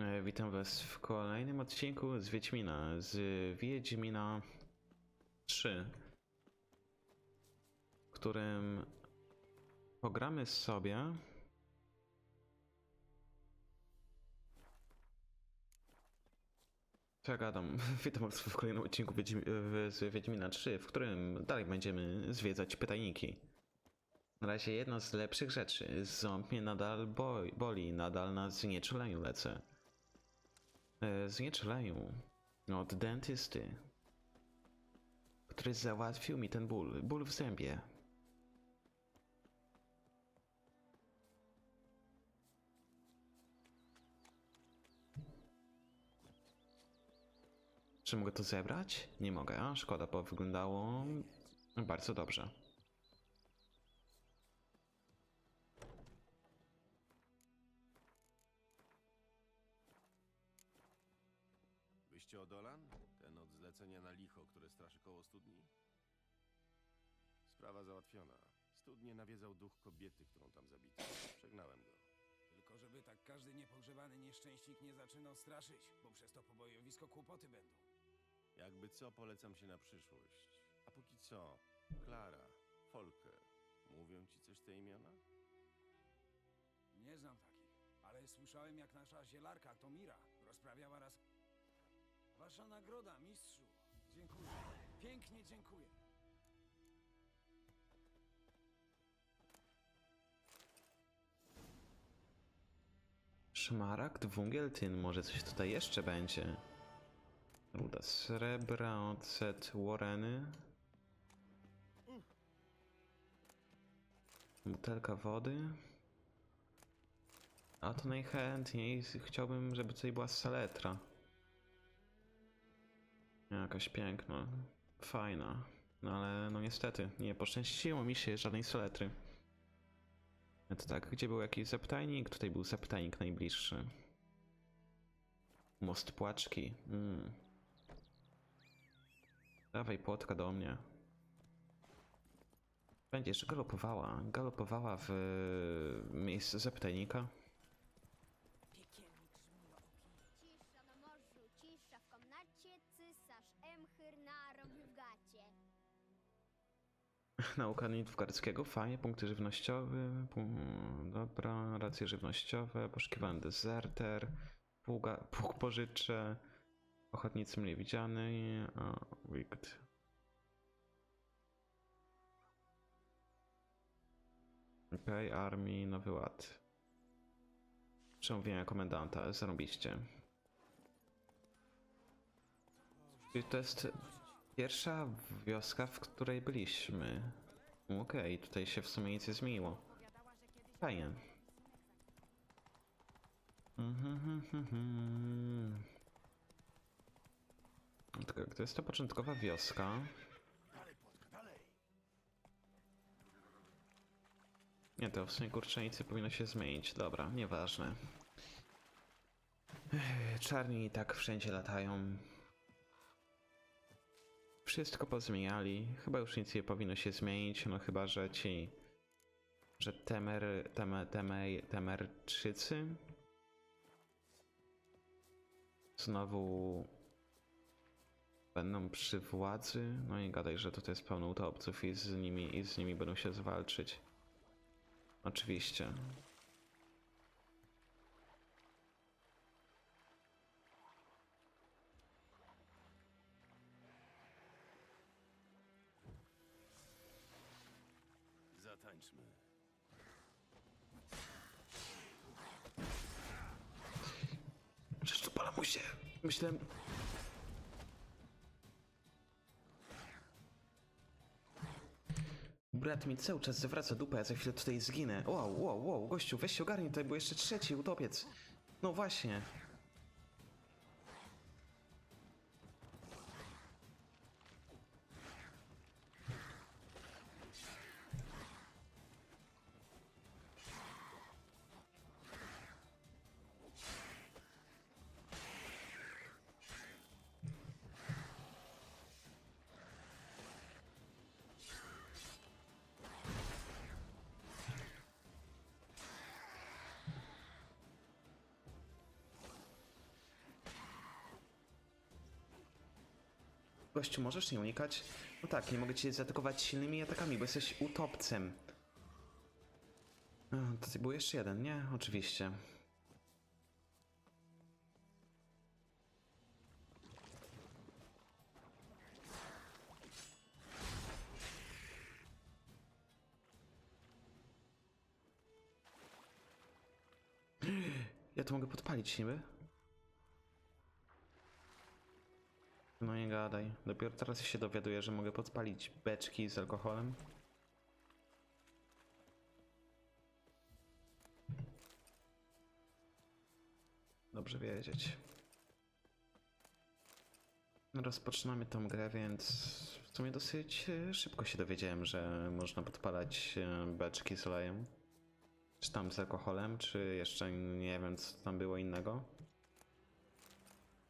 E, Witam Was w kolejnym odcinku z Wiedźmina, z Wiedźmina 3, w którym pogramy sobie Co ja gadam? Witam Was w kolejnym odcinku z Wiedźmina 3, w którym dalej będziemy zwiedzać pytajniki. Na razie jedna z lepszych rzeczy. Ząb mnie nadal boli, nadal na znieczuleniu lecę. E, znieczuleniu od dentysty, który załatwił mi ten ból, ból w zębie. Czy mogę to zebrać? Nie mogę, a szkoda, bo wyglądało bardzo dobrze. Sprawa załatwiona. Studnie nawiedzał duch kobiety, którą tam zabito. Przegnałem go. Tylko żeby tak każdy niepogrzebany nieszczęśnik nie zaczynał straszyć, bo przez to pobojowisko kłopoty będą. Jakby co, polecam się na przyszłość. A póki co, Klara, Folke, mówią ci coś te imiona? Nie znam takich, ale słyszałem jak nasza zielarka Tomira rozprawiała raz... Wasza nagroda, mistrzu. Dziękuję. Pięknie dziękuję. Szmaragd, węgiel, tyn, może coś tutaj jeszcze będzie. Ruda srebra, ocet, wareny. Butelka wody. A to najchętniej chciałbym, żeby tutaj była saletra. Jakaś piękna, fajna. No ale no niestety, nie poszczęściło mi się żadnej saletry. No To tak, gdzie był jakiś zaptajnik? Tutaj był zaptajnik najbliższy. Most płaczki. Mm. Dawaj płotka do mnie. Będzie jeszcze galopowała. Galopowała w miejsce żmijooki. Cisza na morzu, cisza w komnacie, cysarz Emchyr na robi w gacie. Nauka Nilfgaardzkiego, fajnie, punkty żywnościowe, dobra, racje żywnościowe, poszukiwany dezerter, pługa, pług pożyczę, ochotnicy mile widziany, a, wikt. Okej, armii, nowy ład. Przemówienia komendanta, zarobiście. Czyli to jest pierwsza wioska, w której byliśmy. Okej, tutaj się w sumie nic nie zmieniło. Fajnie. Mhm, mhm, mhm. To jest to początkowa wioska. Nie, to w sumie kurczenicy powinno się zmienić. Dobra, nieważne. Czarni i tak wszędzie latają. Wszystko pozmieniali. Chyba już nic nie powinno się zmienić, no chyba, że ci... Że Temer... Temer... Temer... Temerczycy... Znowu... Będą przy władzy. No i gadaj, że to jest pełno utopców i z nimi, i z nimi będą się zwalczyć. Oczywiście. Palamusie! Myślałem... Brat mi cały czas zawraca dupę, ja za chwilę tutaj zginę. Wow, wow, wow, gościu, weź się ogarnij, tutaj był jeszcze trzeci utopiec. No właśnie. Gościu, możesz nie unikać? No tak, nie mogę cię zaatakować silnymi atakami, bo jesteś utopcem. A, to był jeszcze jeden, nie? Oczywiście. Ja to mogę podpalić niby? No nie gadaj. Dopiero teraz się dowiaduję, że mogę podpalić beczki z alkoholem. Dobrze wiedzieć. Rozpoczynamy tą grę, więc w sumie dosyć e, szybko się dowiedziałem, że można podpalać e, beczki z olejem. Czy tam z alkoholem, czy jeszcze nie wiem, co tam było innego.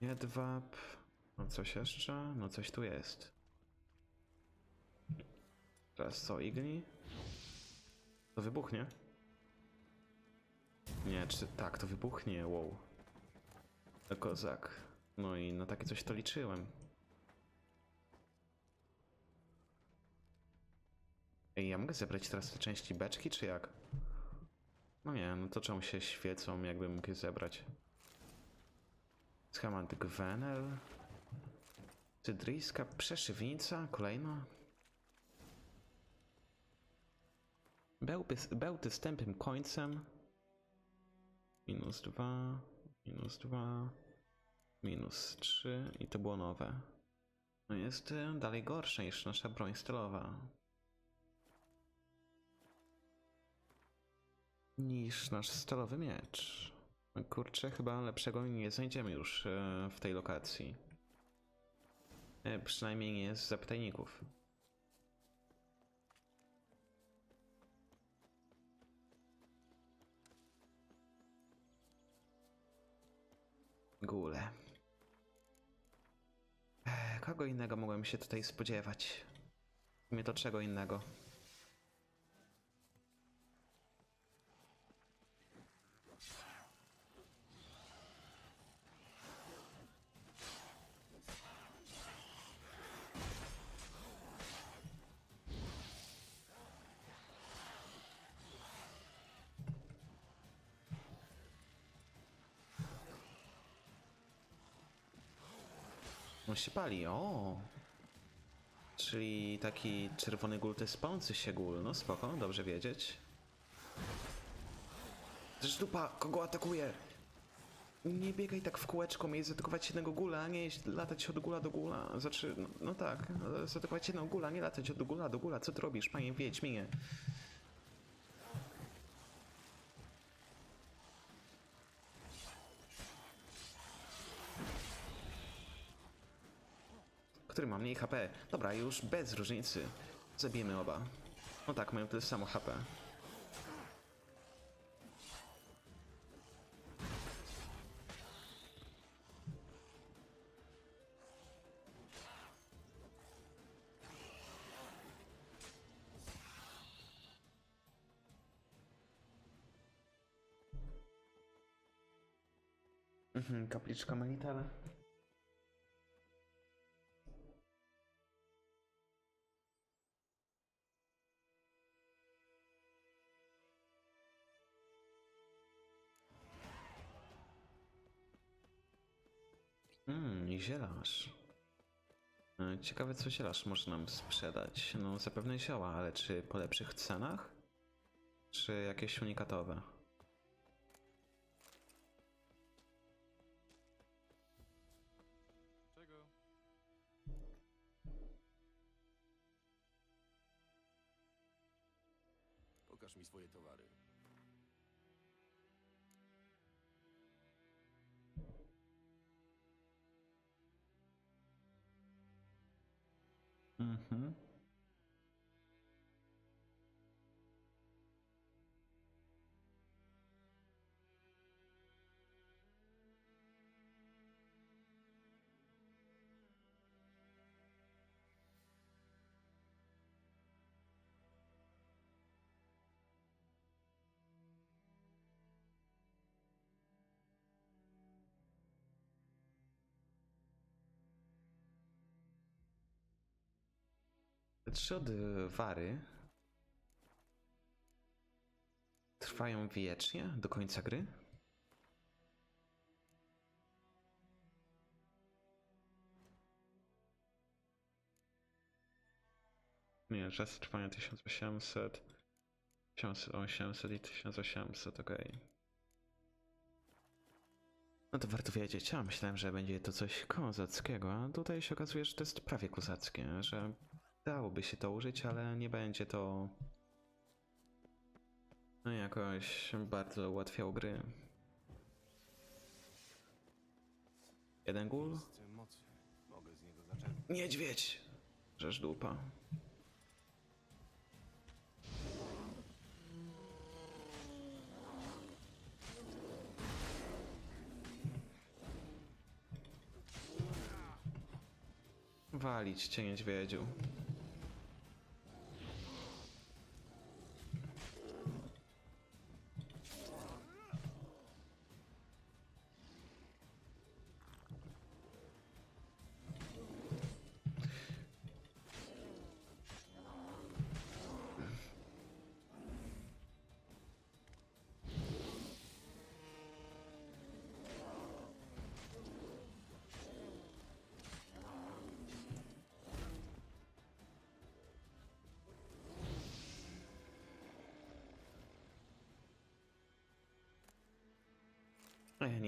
Jedwab. No coś jeszcze? No coś tu jest. Teraz co, igni? To wybuchnie? Nie, czy tak, to wybuchnie, wow. Kozak. No i na takie coś to liczyłem. Ej, ja mogę zebrać teraz te części beczki, czy jak? No nie, no to czemu się świecą, jakbym mógł je zebrać? Schemat Gwenel. Cydryjska przeszywnica, kolejna. Bełty, bełty z tępym końcem. Minus dwa, minus dwa, minus trzy i to było nowe. No jest y, dalej gorsze niż nasza broń stylowa. Niż nasz stalowy miecz. Kurczę, chyba lepszego nie znajdziemy już e, w tej lokacji. E, Przynajmniej nie z zapytajników. Gule. E, Kogo innego mogłem się tutaj spodziewać? Nie to czego innego. On się pali, o. Czyli taki czerwony gul to jest się gul. No spoko, dobrze wiedzieć. Też dupa, kogo atakuje? Nie biegaj tak w kółeczko, miej zaatakować jednego gula, a nie latać od gula do gula. Znaczy, no, no tak, zaatakować jednego gula, nie latać od gula do gula. Co ty robisz, panie Wiedźminie? Który ma mniej HP. Dobra, już bez różnicy. Zabijemy oba. No tak, mają tyle samo HP. Mhm, kapliczka Melitele. Zielarz. E, Ciekawe, co zielarz może nam sprzedać. No, zapewne zioła, ale czy po lepszych cenach? Czy jakieś unikatowe? Czego? Pokaż mi swoje towary. Mhm. Trzy odwary trwają wiecznie do końca gry? Nie, czas trwania 1800, 1800 i 1800, okej. No to warto wiedzieć, a myślałem, że będzie to coś kozackiego, a tutaj się okazuje, że to jest prawie kozackie, że dałoby się to użyć, ale nie będzie to no jakoś bardzo ułatwiało gry. Jeden zaczerpnąć. Niedźwiedź! Rzecz dupa. Walić cię niedźwiedziu.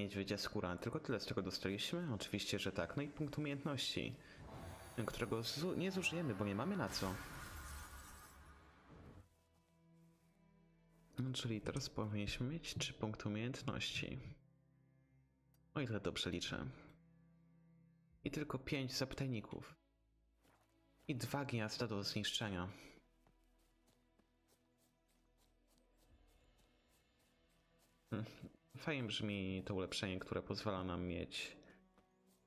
E, Niedźwiedzia skóra, tylko tyle z czego dostaliśmy? Oczywiście, że tak. No i punkt umiejętności, którego nie zużyjemy, bo nie mamy na co. No, czyli teraz powinniśmy mieć 3 punkty umiejętności. O ile dobrze liczę. I tylko 5 zaptajników. I dwa gniazda do zniszczenia. Fajnie brzmi to ulepszenie, które pozwala nam mieć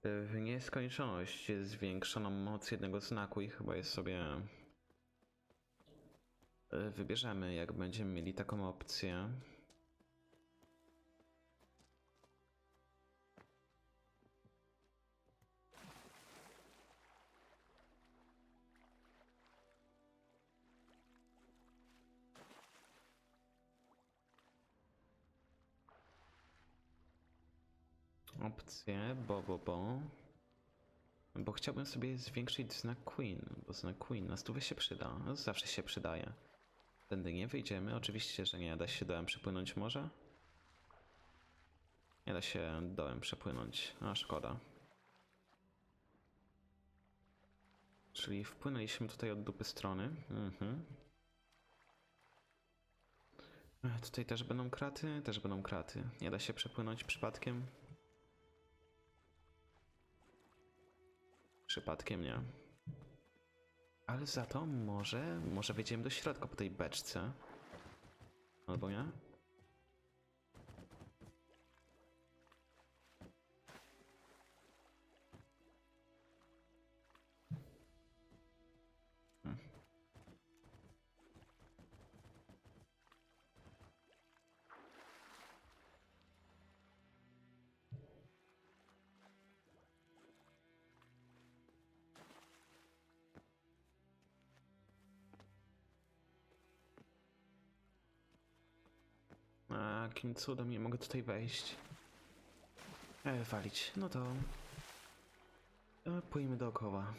y, w nieskończoność zwiększoną moc jednego znaku i chyba je sobie y, wybierzemy, jak będziemy mieli taką opcję. Opcję, bo, bo, bo. Bo chciałbym sobie zwiększyć znak Queen, bo znak Queen na stówę się przyda, zawsze się przydaje. Tędy nie wyjdziemy, oczywiście, że nie da się dołem przepłynąć może. Nie da się dołem przepłynąć, a szkoda. Czyli wpłynęliśmy tutaj od dupy strony. Mhm. Tutaj też będą kraty, też będą kraty. Nie da się przepłynąć przypadkiem. Przypadkiem nie. Ale za to może, może wejdziemy do środka po tej beczce. Albo nie? A jakim cudem nie mogę tutaj wejść? E, walić. No to... E, pójmy dookoła.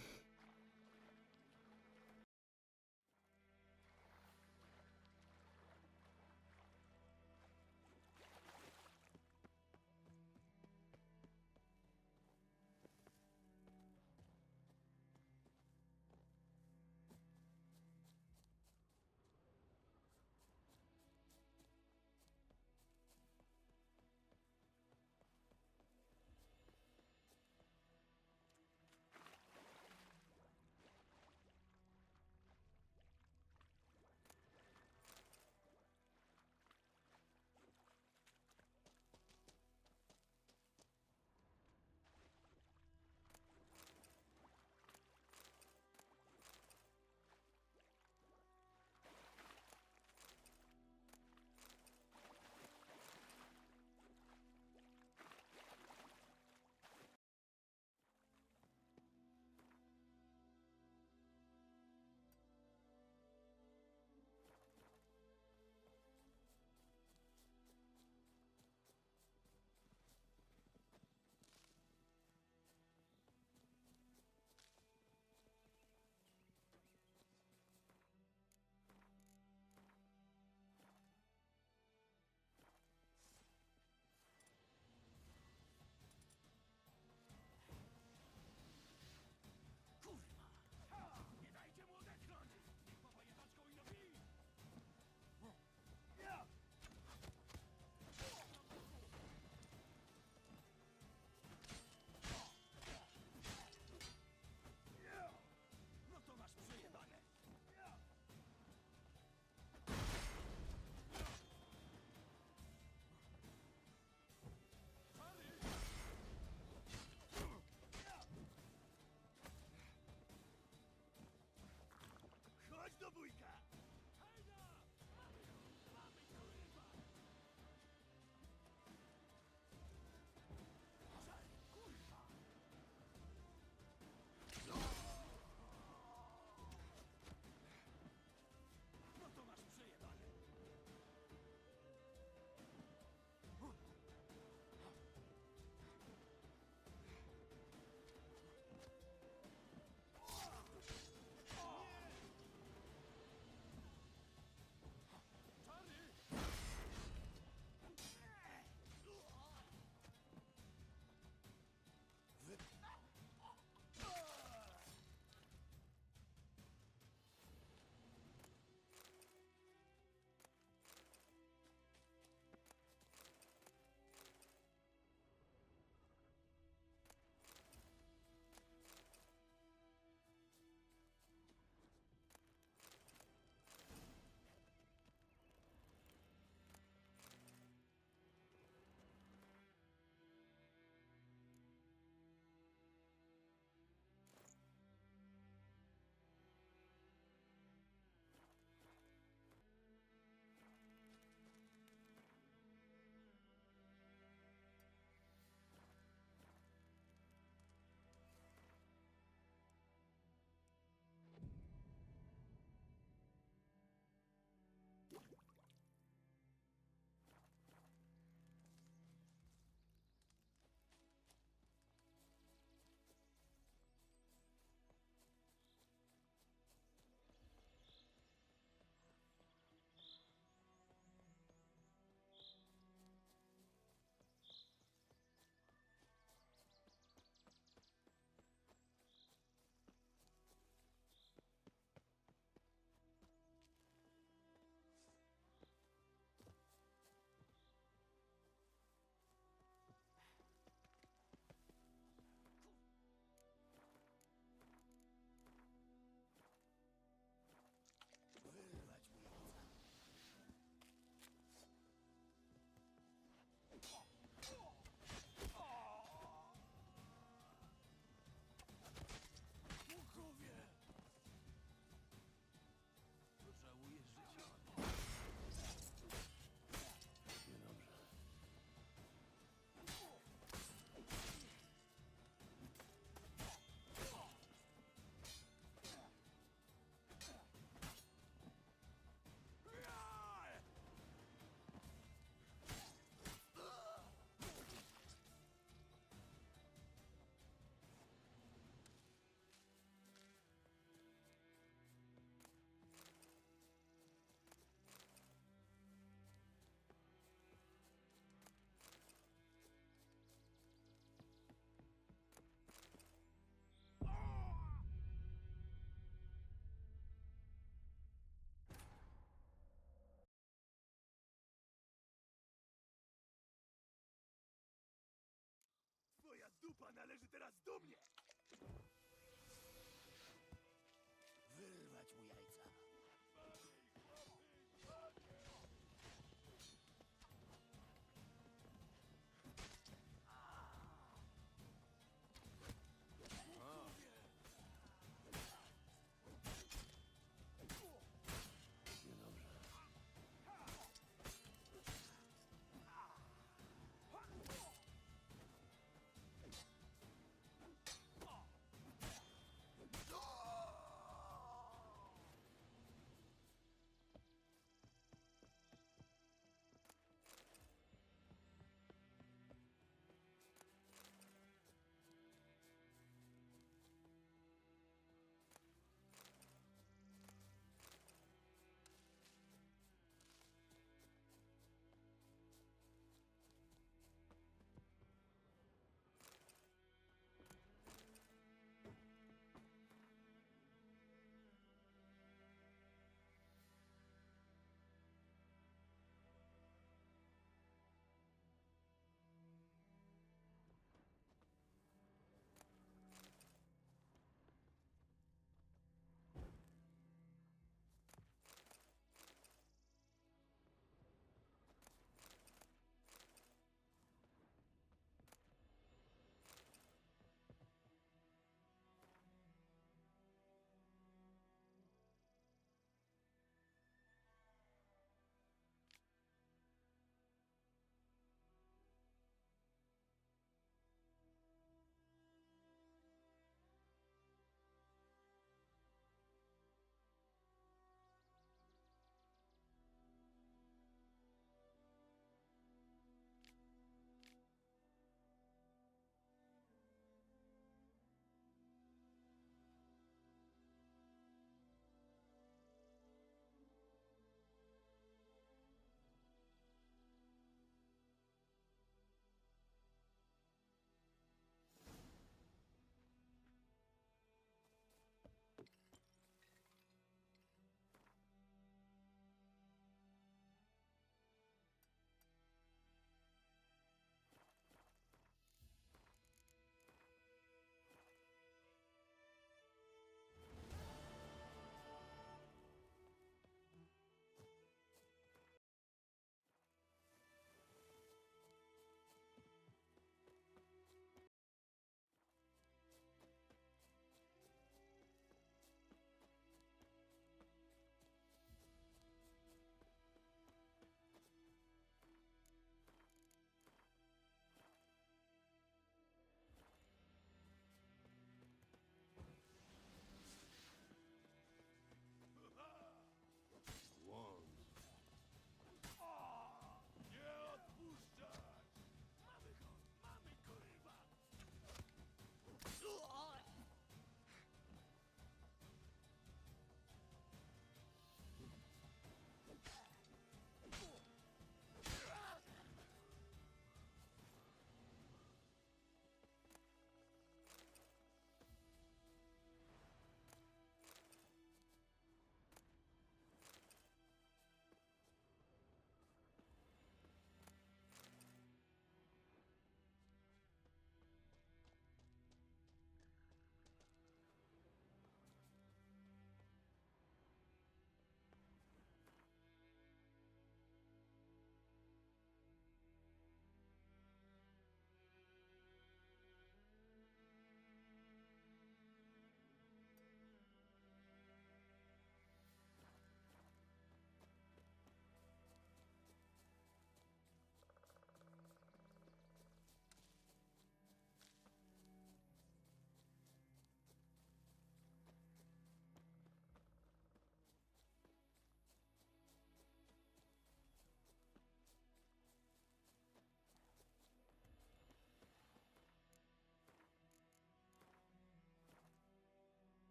Kupa należy teraz do mnie!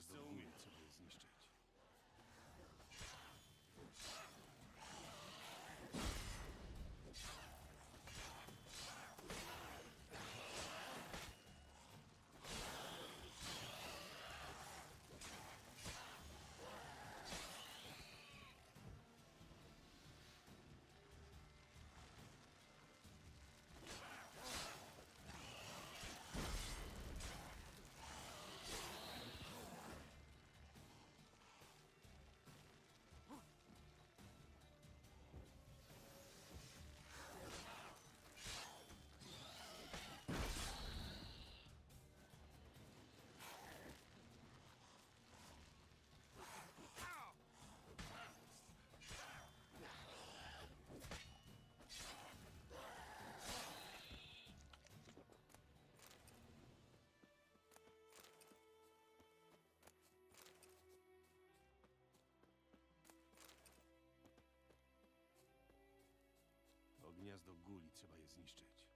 Pokaż, co umiesz, co je zniszczyć. Gniazdo guli, trzeba je zniszczyć.